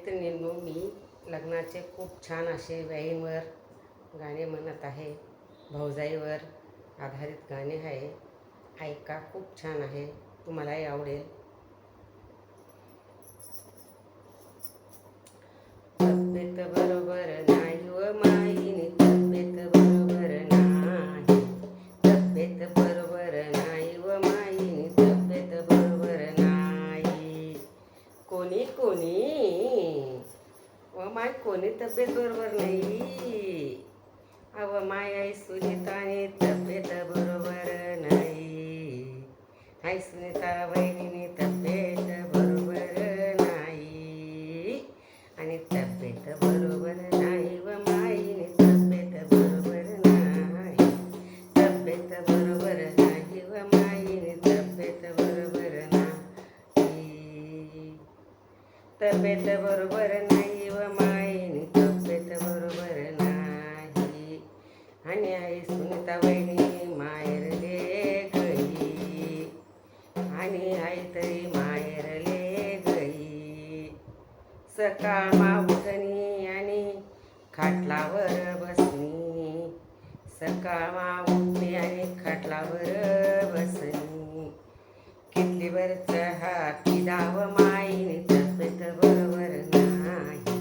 मैत्रिणींनो मी लग्नाचे खूप छान असे व्याईंवर गाणे म्हणत आहे. भाऊजाईवर आधारित गाणे आहे. ऐका खूप छान आहे. तुम्हालाही आवडेल. कोणी कोणी? व माय कोणी तब्येत बरोबर नाही. अव माय आई सुनीताने तब्येत बरोबर नाही. आई सुनीता बहिणीने तब्येत बरोबर नाही व मायनी तब्येत बरोबर नाही. आणि आई सुनीता बहिणी माहेरले गई. आणि आई तरी माहेरले गई. सकाळ उठणी आणि खाटलावर बसणी सकाळ उठणी आणि खाटलावर बसणी किल्लीवर चहा पिदाव माईने तब्येत बरोबर नाही.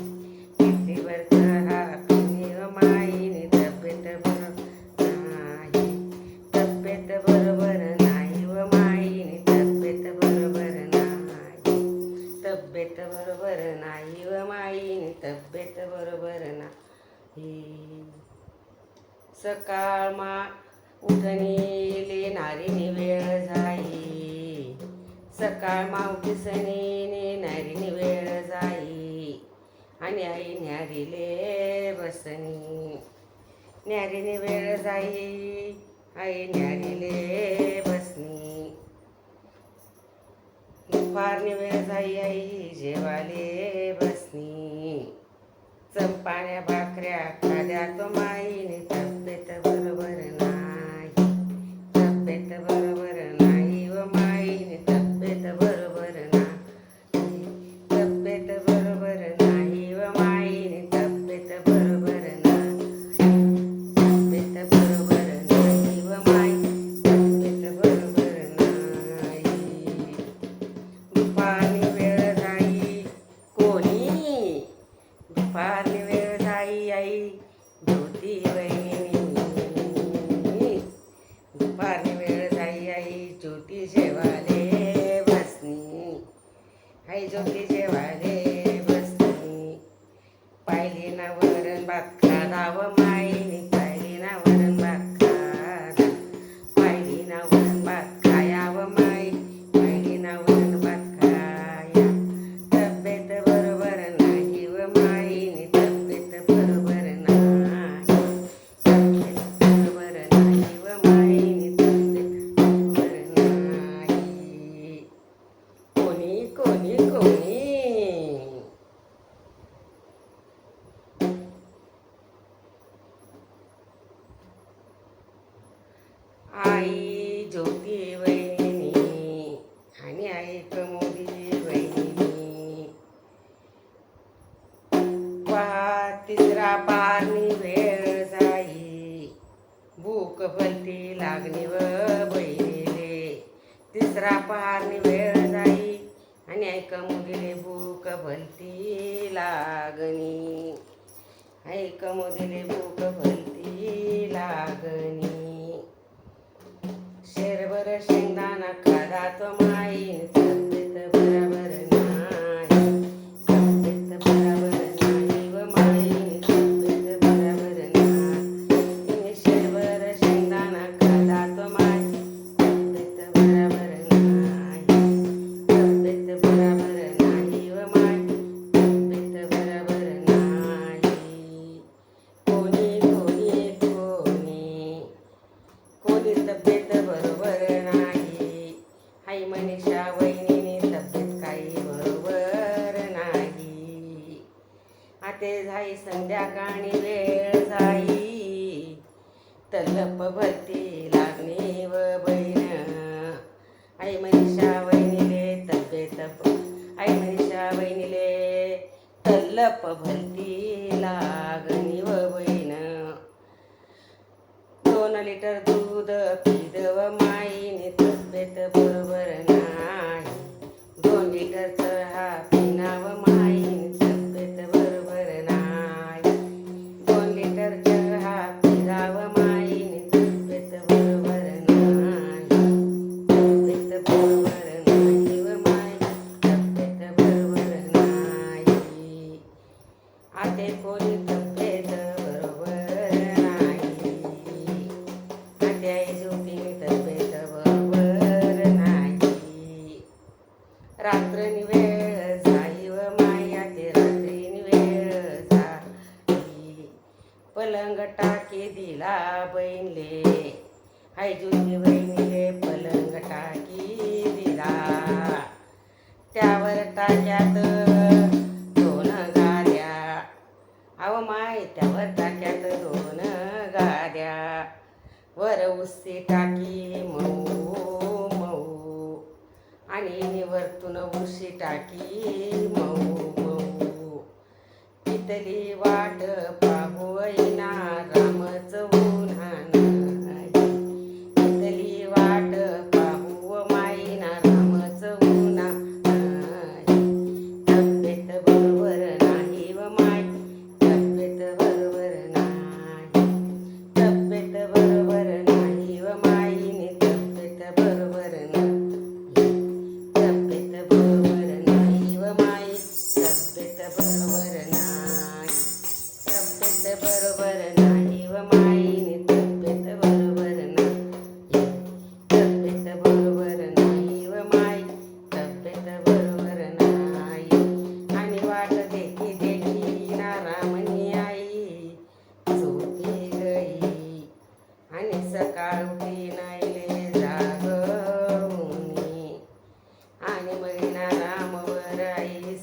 व माईने तब्येत बरोबर नाही. तब्येत बरोबर तब्येत बरोबर तब्येत बरोबर सकाळ मा उठणीले नारीने वेळ जाई. सकाळ मावटीसणीने नारीने वेळ जाई आणि आई न्यारीले बसनी. न्यारीने वेळ जाई आई न्यारीले बसनी. दुपारने वेळ जाई आई जेवाले बसनी. चंपाण्या भाकऱ्या खाद्या तो माईने तब्येत बरोबर नाही. तब्येत आई ज्योती वहिनी आणि आई कमोदी वहिनी पहा तिसरा पारणी वेळ जाई. भूक भलती लागणी व बहिणीले तिसरा पारणी वेळ जाई आणि ऐक मुदिले भूक भलती लागणी. ऐक मुदिले भूक भलती लागणी. शेंगदाणा खादा तो माईन संध्याकाळी वेळ जाई. तलप भरती लागणे व बहीण आई मनीषा वहिनीले तब्येत आई मनीषा वहिनीले तल्लप भलती लागणी व बहीण दोन लिटर दूध पिदव माईने तब्येत बरोबर आते कोणी तब्येत बरोबर नाही. आत्या झोपी तब्येत बरोबर नाही. रात्र निवेळ जाई व माया ते रात्री वेळ झाली. पलंग टाके दिला बहिणले. हाय जुनी बहिणीले पलंग टाकी दिला. त्यावर टाक्यात उसे टाकी मऊ मऊ. आणि निवर्तून उशी टाकी मऊ मऊ. पितली वाट आणि महिना रामवर आई